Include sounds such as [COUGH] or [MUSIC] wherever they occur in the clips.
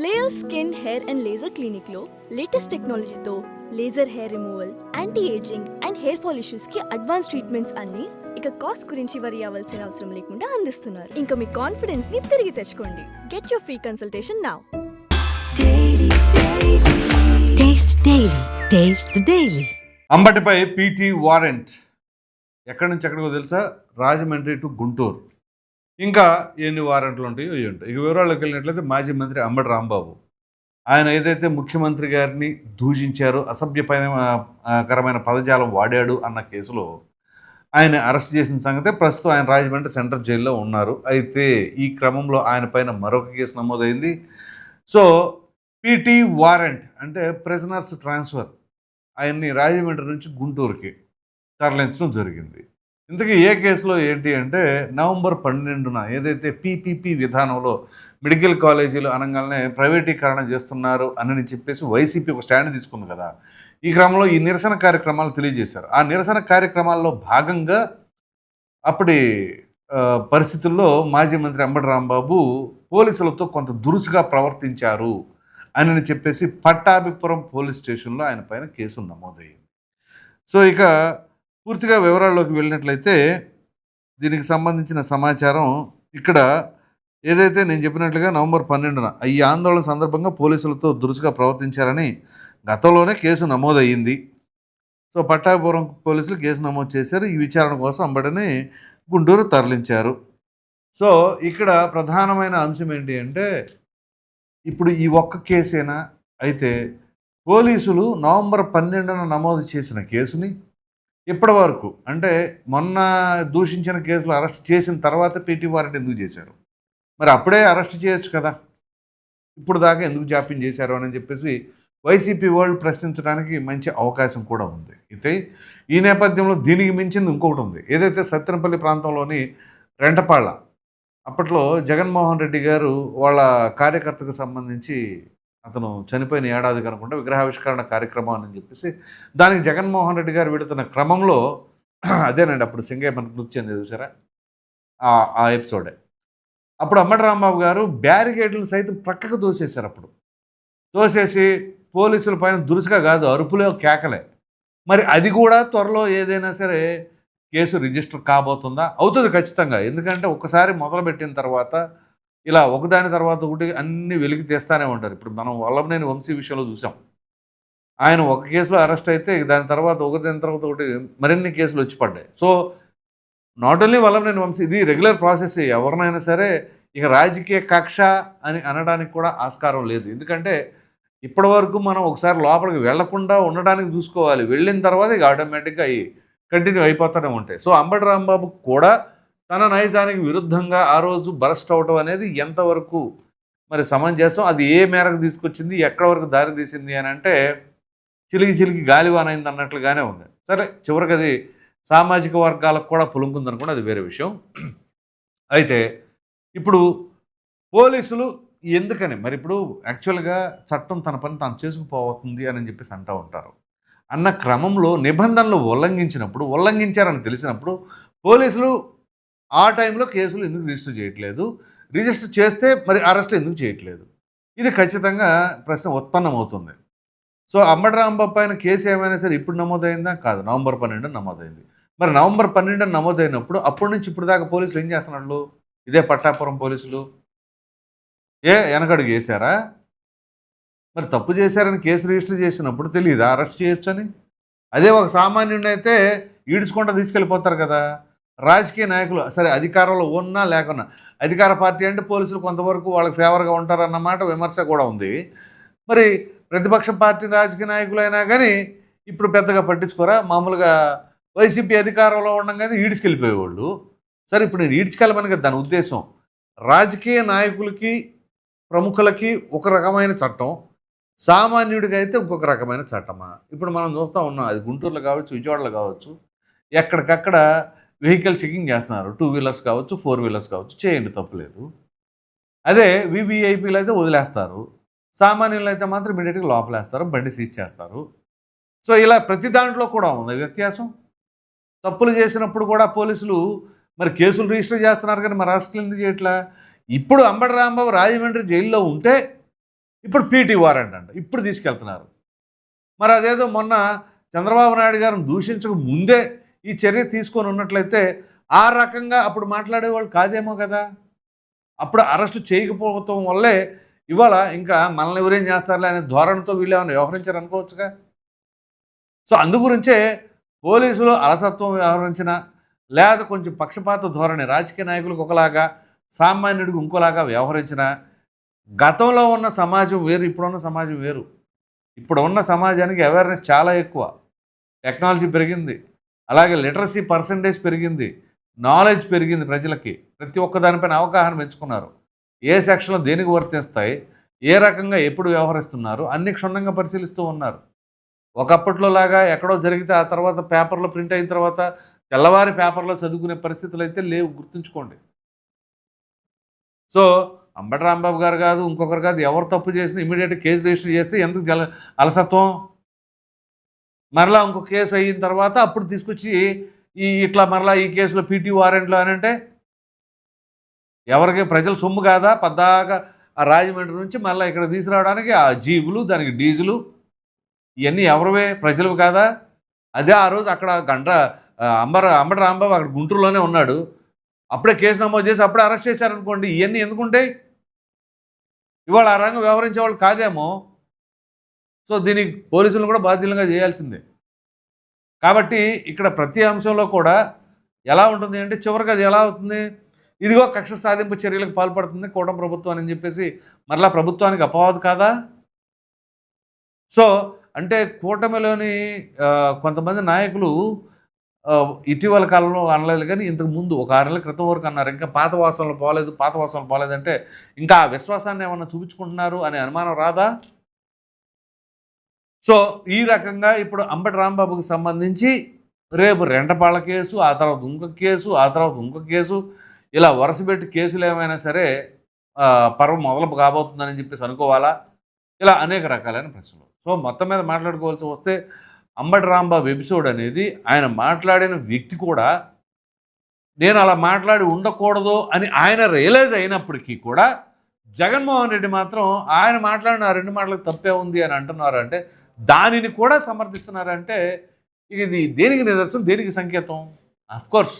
Layer skin hair and laser క్లినిక్లో latest టెక్నాలజీతో laser hair removal anti ageing and hair fall ఇష్యూస్కి advance treatments అన్ని ఇక cost గురించి వరి అవ్వాల్సిన అవసరం లేకుండా అందిస్తున్నారు. ఇంకా మీ కాన్ఫిడెన్స్ని తిరిగి తెచ్చుకోండి. Get your free consultation now Taste Daily. Taste the Daily. అంబటిపై పీటీ వారెంట్ ఎక్కడి నుంచి ఎక్కడికో తెలుసా? రాజమండ్రి టు గుంటూరు. ఇంకా ఎన్ని వారెంట్లు ఉంటాయో ఇవి ఉంటాయి. ఇక వివరాల్లోకి వెళ్ళినట్లయితే మాజీ మంత్రి అంబటి రాంబాబు. ఆయన ఏదైతే ముఖ్యమంత్రి గారిని దూషించారో అసభ్యకరమైన పదజాలం వాడాడు అన్న కేసులో ఆయన అరెస్ట్ చేసిన సంగతే ప్రస్తుతం ఆయన రాజమండ్రి సెంట్రల్ జైల్లో ఉన్నారు. అయితే ఈ క్రమంలో ఆయన పైన మరొక కేసు నమోదైంది. సో పీటీ వారెంట్ అంటే ప్రెజనర్స్ ట్రాన్స్ఫర్. ఆయన్ని రాజమండ్రి నుంచి గుంటూరుకి తరలించడం జరిగింది. ఇంతకీ ఏ కేసులో ఏంటి అంటే నవంబర్ పన్నెండున ఏదైతే పీపీపీ విధానంలో మెడికల్ కాలేజీలు అనగానే ప్రైవేటీకరణ చేస్తున్నారు అని చెప్పేసి వైసీపీ ఒక స్టాండ్ తీసుకుంది కదా. ఈ క్రమంలో ఈ నిరసన కార్యక్రమాలు తెలియజేశారు. ఆ నిరసన కార్యక్రమాల్లో భాగంగా అప్పటి పరిస్థితుల్లో మాజీ మంత్రి అంబటి రాంబాబు పోలీసులతో కొంత దురుసుగా ప్రవర్తించారు అని చెప్పేసి పట్టాభిపురం పోలీస్ స్టేషన్లో ఆయన పైన కేసు నమోదయ్యింది. సో ఇక పూర్తిగా వివరాల్లోకి వెళ్ళినట్లయితే దీనికి సంబంధించిన సమాచారం ఇక్కడ ఏదైతే నేను చెప్పినట్లుగా నవంబర్ పన్నెండున ఈ ఆందోళన సందర్భంగా పోలీసులతో దురుసుగా ప్రవర్తించారని గతంలోనే కేసు నమోదయ్యింది. సో పట్టాభిపురం పోలీసులు కేసు నమోదు చేశారు. ఈ విచారణ కోసం అంబడిని గుంటూరు తరలించారు. సో ఇక్కడ ప్రధానమైన అంశం ఏంటి అంటే ఇప్పుడు ఈ ఒక్క కేసేనా? అయితే పోలీసులు నవంబర్ పన్నెండున నమోదు చేసిన కేసుని ఇప్పటి వరకు అంటే మొన్న దూషించిన కేసులు అరెస్ట్ చేసిన తర్వాత పీటీ వారెంట్ ఎందుకు చేశారు? మరి అప్పుడే అరెస్ట్ చేయొచ్చు కదా. ఇప్పుడు దాకా ఎందుకు జాప్యం చేశారు అని చెప్పేసి వైసీపీ వాళ్ళు ప్రశ్నించడానికి మంచి అవకాశం కూడా ఉంది. అయితే ఈ నేపథ్యంలో దీనికి మించింది ఇంకొకటి ఉంది. ఏదైతే సత్తెనపల్లి ప్రాంతంలోని రెంటపాళ్ళ అప్పట్లో జగన్మోహన్ రెడ్డి గారు వాళ్ళ కార్యకర్తకు సంబంధించి అతను చనిపోయిన ఏడాది కనుకుంటే విగ్రహావిష్కరణ కార్యక్రమం అని చెప్పేసి దానికి జగన్మోహన్ రెడ్డి గారు వెళుతున్న క్రమంలో [CLEARS THROAT] అదేనండి అప్పుడు సింగయ్య మనకు నృత్యం చూసారా? ఆ- ఆ ఎపిసోడే అప్పుడు అమ్మటి రాంబాబు గారు బ్యారికేడ్లను సైతం ప్రక్కకు దోసేశారు అప్పుడు. దోసేసి పోలీసుల పైన దురుసుగా కాదు అరుపులే కేకలే. మరి అది కూడా త్వరలో ఏదైనా సరే కేసు రిజిస్టర్ కాబోతుందా? అవుతుంది ఖచ్చితంగా. ఎందుకంటే ఒకసారి మొదలుపెట్టిన తర్వాత ఇలా ఒకదాని తర్వాత ఒకటి అన్ని వెలికి తీస్తానే ఉంటారు. ఇప్పుడు మనం వల్లభనేని వంశీ విషయంలో చూసాం. ఆయన ఒక కేసులో అరెస్ట్ అయితే దాని తర్వాత ఒకదాని తర్వాత ఒకటి మరిన్ని కేసులు వచ్చి పడ్డాయి. So not only Vallabhaneni Vamsi ఇది రెగ్యులర్ ప్రాసెస్ ఎవరినైనా సరే ఇక రాజకీయ కక్ష అని అనడానికి కూడా ఆస్కారం లేదు. ఎందుకంటే ఇప్పటి వరకు మనం ఒకసారి లోపలికి వెళ్ళకుండా ఉండడానికి చూసుకోవాలి. వెళ్ళిన తర్వాత ఇక ఆటోమేటిక్గా అవి కంటిన్యూ అయిపోతూనే ఉంటాయి. సో అంబటి రాంబాబు కూడా తన నైజానికి విరుద్ధంగా ఆ రోజు బరస్ట్ అవటం అనేది ఎంతవరకు మరి సమంజసం? అది ఏ మేరకు తీసుకొచ్చింది? ఎక్కడ వరకు దారి తీసింది అని అంటే చిలికి చిలికి గాలివానైంది అన్నట్లుగానే ఉంది. సరే చివరికి అది సామాజిక వర్గాలకు కూడా పులుంకుందనుకోండి అది వేరే విషయం. అయితే ఇప్పుడు పోలీసులు ఎందుకని? మరి ఇప్పుడు యాక్చువల్గా చట్టం తన పని తాను చేసుకుపోతుంది అని చెప్పేసి అంటూ ఉంటారు. అన్న క్రమంలో నిబంధనలు ఉల్లంఘించినప్పుడు ఉల్లంఘించారని తెలిసినప్పుడు పోలీసులు ఆ టైంలో కేసులు ఎందుకు రిజిస్టర్ చేయట్లేదు? రిజిస్టర్ చేస్తే మరి అరెస్ట్ ఎందుకు చేయట్లేదు? ఇది ఖచ్చితంగా ప్రశ్న ఉత్పన్నమవుతుంది. సో అంబటి రాంబాబు పైన కేసు ఏమైనా సరే ఇప్పుడు నమోదైందా? కాదు. నవంబర్ పన్నెండు నమోదైంది. మరి నవంబర్ పన్నెండు నమోదైనప్పుడు అప్పటి నుంచి ఇప్పుడు దాకా పోలీసులు ఏం చేస్తున్నట్లు ఇదే పట్టాపురం పోలీసులు? ఏ వెనకడుగు వేశారా? మరి తప్పు చేశారని కేసు రిజిస్టర్ చేసినప్పుడు తెలియదా అరెస్ట్ చేయొచ్చని? అదే ఒక సామాన్యుడిని అయితే ఈడ్చుకుంటూ తీసుకెళ్ళిపోతారు కదా. రాజకీయ నాయకులు సరే అధికారంలో ఉన్నా లేకున్నా అధికార పార్టీ అంటే పోలీసులు కొంతవరకు వాళ్ళకి ఫేవర్గా ఉంటారన్నమాట విమర్శ కూడా ఉంది. మరి ప్రతిపక్ష పార్టీ రాజకీయ నాయకులైనా కానీ ఇప్పుడు పెద్దగా పట్టించుకోరా? మామూలుగా వైసీపీ అధికారంలో ఉండగానే ఈడ్చుకెళ్ళిపోయేవాళ్ళు. సరే ఇప్పుడు నేను ఈడ్చుకెళ్ళమని కదా దాని ఉద్దేశం. రాజకీయ నాయకులకి ప్రముఖులకి ఒక రకమైన చట్టం సామాన్యుడికి అయితే ఇంకొక రకమైన చట్టమా? ఇప్పుడు మనం చూస్తూ ఉన్నాం అది గుంటూరులో కావచ్చు విజయవాడలో కావచ్చు ఎక్కడికక్కడ వెహికల్ చెకింగ్ చేస్తున్నారు. టూ వీలర్స్ కావచ్చు ఫోర్ వీలర్స్ కావచ్చు చేయండి తప్పులేదు. అదే వివిఐపీలు అయితే వదిలేస్తారు. సామాన్యులు అయితే మాత్రం ఇమీడియట్గా లోపలేస్తారు బండి సీజ్ చేస్తారు. సో ఇలా ప్రతి దాంట్లో కూడా ఉంది వ్యత్యాసం? తప్పులు చేసినప్పుడు కూడా పోలీసులు మరి కేసులు రిజిస్టర్ చేస్తున్నారు కానీ మరి అరెస్టులు ఎందుకు చేయట్లా? ఇప్పుడు అంబటి రాంబాబు రాజమండ్రి జైల్లో ఉంటే ఇప్పుడు పీటీ వారెంట్ అంట ఇప్పుడు తీసుకెళ్తున్నారు. మరి అదేదో మొన్న చంద్రబాబు నాయుడు గారిని దూషించక ముందే ఈ చర్య తీసుకొని ఉన్నట్లయితే ఆ రకంగా అప్పుడు మాట్లాడేవాళ్ళు కాదేమో కదా? అప్పుడు అరెస్ట్ చేయకపోవటం వల్లే ఇవాళ ఇంకా మనల్ని ఎవరేం చేస్తారులే అనే ధోరణితో వీళ్ళు ఏమైనా వ్యవహరించారు అనుకోవచ్చుగా? సో అందుగురించే పోలీసులు అలసత్వం వ్యవహరించిన లేదా కొంచెం పక్షపాత ధోరణి రాజకీయ నాయకులకు ఒకలాగా సామాన్యుడికి ఇంకోలాగా వ్యవహరించిన గతంలో ఉన్న సమాజం వేరు ఇప్పుడున్న సమాజం వేరు. ఇప్పుడు ఉన్న సమాజానికి అవేర్నెస్ చాలా ఎక్కువ. టెక్నాలజీ పెరిగింది. అలాగే లిటరసీ పర్సంటేజ్ పెరిగింది నాలెడ్జ్ పెరిగింది ప్రజలకి. ప్రతి ఒక్క దానిపైన అవగాహన పెంచుకున్నారు. ఏ సెక్షన్లో దేనికి వర్తిస్తాయి ఏ రకంగా ఎప్పుడు వ్యవహరిస్తున్నారు అన్ని క్షుణ్ణంగా పరిశీలిస్తూ ఉన్నారు. ఒకప్పట్లో లాగా ఎక్కడో జరిగితే ఆ తర్వాత పేపర్లో ప్రింట్ అయిన తర్వాత తెల్లవారి పేపర్లో చదువుకునే పరిస్థితులు అయితే లేవు గుర్తుంచుకోండి. సో అంబటి రాంబాబు గారు కాదు ఇంకొకరు కాదు ఎవరు తప్పు చేసినా ఇమీడియట్ కేసు రిజిస్టర్ చేస్తే ఎందుకు జల అలసత్వం? మరలా ఇంకో కేసు అయిన తర్వాత అప్పుడు తీసుకొచ్చి ఈ ఇట్లా మరలా ఈ కేసులో పీటీ వారెంట్లు అని అంటే ఎవరికి ప్రజల సొమ్ము కాదా? పద్దాగా ఆ రాజమండ్రి నుంచి మళ్ళీ ఇక్కడ తీసుకురావడానికి ఆ జీబులు దానికి డీజిలు ఇవన్నీ ఎవరివే? ప్రజలు కాదా? అదే ఆ రోజు అక్కడ గంట అంబర అంబట రాంబాబు అక్కడ గుంటూరులోనే ఉన్నాడు. అప్పుడే కేసు నమోదు చేసి అప్పుడే అరెస్ట్ చేశారనుకోండి ఇవన్నీ ఎందుకుంటాయి? ఇవాళ ఆ రంగం వ్యవహరించే వాళ్ళు కాదేమో? సో దీనికి పోలీసులను కూడా బాధ్యులంగా చేయాల్సిందే. కాబట్టి ఇక్కడ ప్రతి అంశంలో కూడా ఎలా ఉంటుంది అంటే చివరికి అది ఎలా అవుతుంది? ఇదిగో కక్ష సాధింపు చర్యలకు పాల్పడుతుంది కూటమి ప్రభుత్వం అని చెప్పేసి మరలా ప్రభుత్వానికి అపవాదు కాదా? సో అంటే కూటమిలోని కొంతమంది నాయకులు ఇటీవల కాలంలో అనలేదు కానీ ఇంతకు ముందు ఒక ఆరు నెలల క్రితం వరకు అన్నారు. ఇంకా పాత వాసనలు పోలేదు పాత వాసనలు పోలేదంటే ఇంకా ఆ విశ్వాసాన్ని ఏమన్నా చూపించుకుంటున్నారు అనే అనుమానం రాదా? సో ఈ రకంగా ఇప్పుడు అంబటి రాంబాబుకి సంబంధించి రేపు రెంటపాళ్ళ కేసు ఆ తర్వాత ఇంకొక కేసు ఆ తర్వాత ఇంకొక కేసు ఇలా వరుసపెట్టి కేసులు ఏమైనా సరే పర్వం మొదలు కాబోతుందని చెప్పేసి అనుకోవాలా? ఇలా అనేక రకాలైన ప్రశ్నలు. సో మొత్తం మీద మాట్లాడుకోవాల్సి వస్తే అంబటి రాంబాబు ఎపిసోడ్ అనేది ఆయన మాట్లాడిన వ్యక్తి కూడా నేను అలా మాట్లాడి ఉండకూడదు అని ఆయన రియలైజ్ అయినప్పటికీ కూడా జగన్మోహన్ రెడ్డి మాత్రం ఆయన మాట్లాడిన ఆ రెండు మాటలకు తప్పే ఉంది అని అంటున్నారు అంటే దానిని కూడా సమర్థిస్తున్నారంటే ఇక ఇది దేనికి నిదర్శనం? దేనికి సంకేతం? అఫ్కోర్స్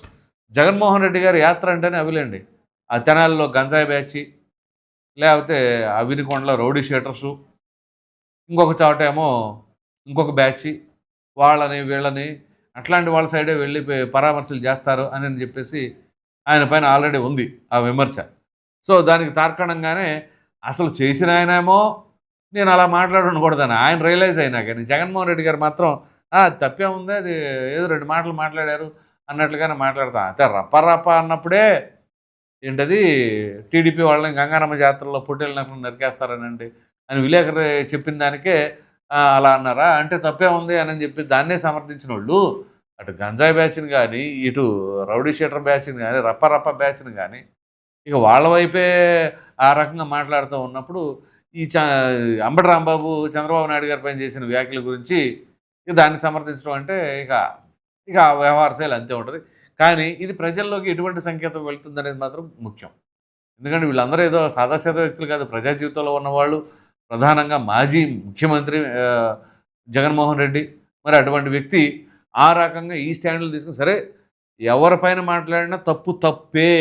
జగన్మోహన్ రెడ్డి గారి యాత్ర అంటేనే అవిలేండి. ఆ తెనాలిలో గంజాయి బ్యాచి లేకపోతే అవినికొండలో రౌడీ షీటర్సు ఇంకొక చోట ఏమో ఇంకొక బ్యాచ్ వాళ్ళని వీళ్ళని అట్లాంటి వాళ్ళ సైడే వెళ్ళి పరామర్శలు చేస్తారు అని చెప్పేసి ఆయన పైన ఆల్రెడీ ఉంది ఆ విమర్శ. సో దానికి తార్కణంగానే అసలు చేసిన ఆయనేమో నేను అలా మాట్లాడకూడదని. ఆయన రియలైజ్ అయినా కానీ జగన్మోహన్ రెడ్డి గారు మాత్రం తప్పే ఉంది అది ఏదో రెండు మాటలు మాట్లాడారు అన్నట్లుగానే మాట్లాడతా. అంతే రప్ప రప్ప అన్నప్పుడే ఏంటది టీడీపీ వాళ్ళని గంగారమ్మ జాతరలో పుట్టెళ్ళినప్పుడు నరికేస్తారనండి అని విలేకరు చెప్పిన దానికే అలా అన్నారా? అంటే తప్పే ఉంది అని చెప్పి దాన్నే సమర్థించిన వాళ్ళు అటు గంజాయి బ్యాచ్ని కానీ ఇటు రౌడీ షీటర్ బ్యాచ్ని కానీ రప్ప రప్ప బ్యాచ్ని కానీ ఇక వాళ్ళ వైపే ఆ రకంగా మాట్లాడుతూ ఉన్నప్పుడు ఈ చ అంబటి రాంబాబు చంద్రబాబు నాయుడు గారి పైన చేసిన వ్యాఖ్యల గురించి ఇక దాన్ని సమర్థించడం అంటే ఇక ఇక వ్యవహార శైలి అంతే ఉంటుంది. కానీ ఇది ప్రజల్లోకి ఎటువంటి సంకేతం వెళుతుందనేది మాత్రం ముఖ్యం. ఎందుకంటే వీళ్ళందరూ ఏదో సాదాసీద వ్యక్తులు కాదు ప్రజా జీవితంలో ఉన్నవాళ్ళు ప్రధానంగా మాజీ ముఖ్యమంత్రి జగన్మోహన్ రెడ్డి మరి అటువంటి వ్యక్తి ఆ రకంగా ఈ స్టాండ్లు తీసుకుని సరే ఎవరిపైన మాట్లాడినా తప్పు తప్పే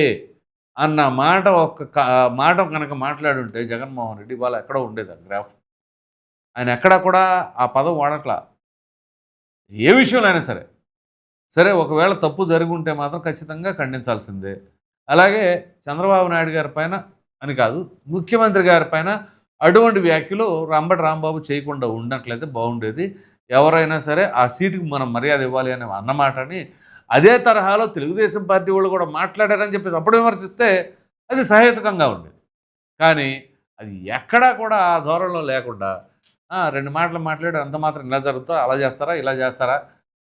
అన్న మాట ఒక్క మాట కనుక మాట్లాడుంటే జగన్మోహన్ రెడ్డి వాళ్ళు ఎక్కడో ఉండేది ఆ గ్రాఫ్. ఆయన ఎక్కడా కూడా ఆ పదం వాడట్లా. ఏ విషయంలో అయినా సరే. సరే ఒకవేళ తప్పు జరిగి ఉంటే మాత్రం ఖచ్చితంగా ఖండించాల్సిందే. అలాగే చంద్రబాబు నాయుడు గారి పైన అని కాదు ముఖ్యమంత్రి గారి పైన అటువంటి వ్యాఖ్యలు అంబటి రాంబాబు చేయకుండా ఉన్నట్లయితే బాగుండేది. ఎవరైనా సరే ఆ సీటుకి మనం మర్యాద ఇవ్వాలి అనే అన్నమాటని అదే తరహాలో తెలుగుదేశం పార్టీ వాళ్ళు కూడా మాట్లాడారని చెప్పేసి అప్పుడు విమర్శిస్తే అది సహేతుకంగా ఉండేది. కానీ అది ఎక్కడా కూడా ఆ ధోరణిలో లేకుండా రెండు మాటలు మాట్లాడి అంత మాత్రం ఇలా జరుగుతా అలా చేస్తారా ఇలా చేస్తారా?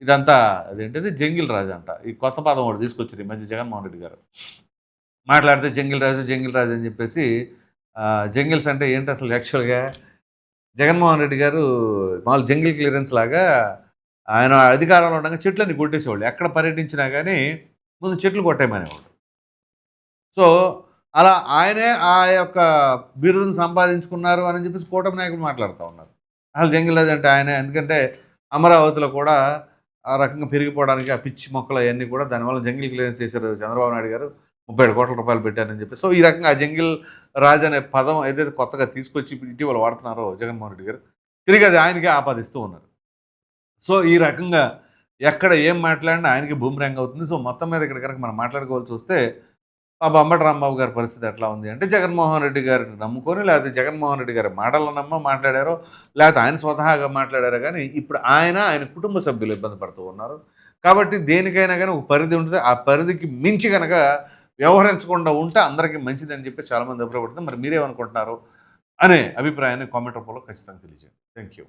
ఇదంతా అదేంటిది? జంగిల్ రాజు అంట. ఈ కొత్త పదం ఒకటి తీసుకొచ్చారు ఈ మధ్య జగన్మోహన్ రెడ్డి గారు. మాట్లాడితే జంగిల్ రాజు జంగిల్ రాజు అని చెప్పేసి జంగిల్స్ అంటే ఏంటి అసలు యాక్చువల్గా? జగన్మోహన్ రెడ్డి గారు మామూలు జంగిల్ క్లియరెన్స్ లాగా ఆయన అధికారంలో ఉండగా చెట్లని కొట్టేసేవాళ్ళు. ఎక్కడ పర్యటించినా కానీ ముందు చెట్లు కొట్టేయమనేవాడు. సో అలా ఆయనే ఆ యొక్క బిరుదును సంపాదించుకున్నారు అని చెప్పేసి కూటమి నాయకులు మాట్లాడుతూ ఉన్నారు. అసలు జంగిల్ అంటే ఆయనే. ఎందుకంటే అమరావతిలో కూడా ఆ రకంగా పెరిగిపోవడానికి ఆ పిచ్చి మొక్కలు అవన్నీ కూడా దానివల్ల జంగిల్ క్లియరెన్స్ చేశారు చంద్రబాబు నాయుడు గారు. ముప్పై ఏడు కోట్ల రూపాయలు పెట్టారని చెప్పి సో ఈ రకంగా ఆ జంగిల్ రాజ్ అనే పదం ఏదైతే కొత్తగా తీసుకొచ్చి ఇటీవల వాడుతున్నారో జగన్మోహన్ రెడ్డి గారు తిరిగి అది ఆయనకే ఆపాదిస్తూ ఉన్నారు. సో ఈ రకంగా ఎక్కడ ఏం మాట్లాడినా ఆయనకి బూమరాంగ్ అవుతుంది. సో మొత్తం మీద ఇక్కడ కనుక మనం మాట్లాడుకోవాల్సి వస్తే ఆ బొమ్మటి రాంబాబు గారి పరిస్థితి ఎట్లా ఉంది అంటే జగన్మోహన్ రెడ్డి గారిని నమ్ముకొని లేకపోతే జగన్మోహన్ రెడ్డి గారి మాటలను నమ్మ మాట్లాడారో లేకపోతే ఆయన స్వతహాగా మాట్లాడారో కానీ ఇప్పుడు ఆయన ఆయన కుటుంబ సభ్యులు ఇబ్బంది పడుతూ ఉన్నారు. కాబట్టి దేనికైనా కానీ ఒక పరిధి ఉంటుంది. ఆ పరిధికి మించి కనుక వ్యవహరించకుండా ఉంటే అందరికీ మంచిదని చెప్పి చాలామంది అభిప్రాయపడుతుంది మరి మీరేమనుకుంటున్నారు? అనే అభిప్రాయాన్ని కామెంట్ రూపంలో ఖచ్చితంగా తెలియజేయండి. Thank you